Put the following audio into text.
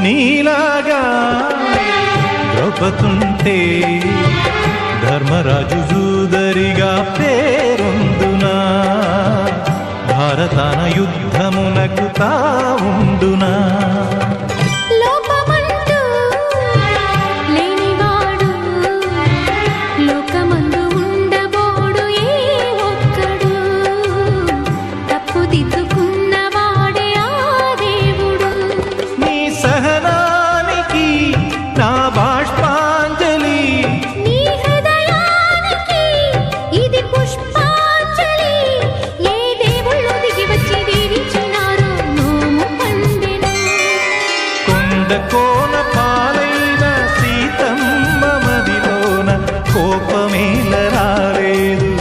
నీలాగా ద్రౌపతుంటే ధర్మరాజు జూదరిగా పేరొందునా. భారతాన యుద్ధమునకు తా కోన పాలైన సీతమ్మ మదిలోన కోపమేల రాలేదు.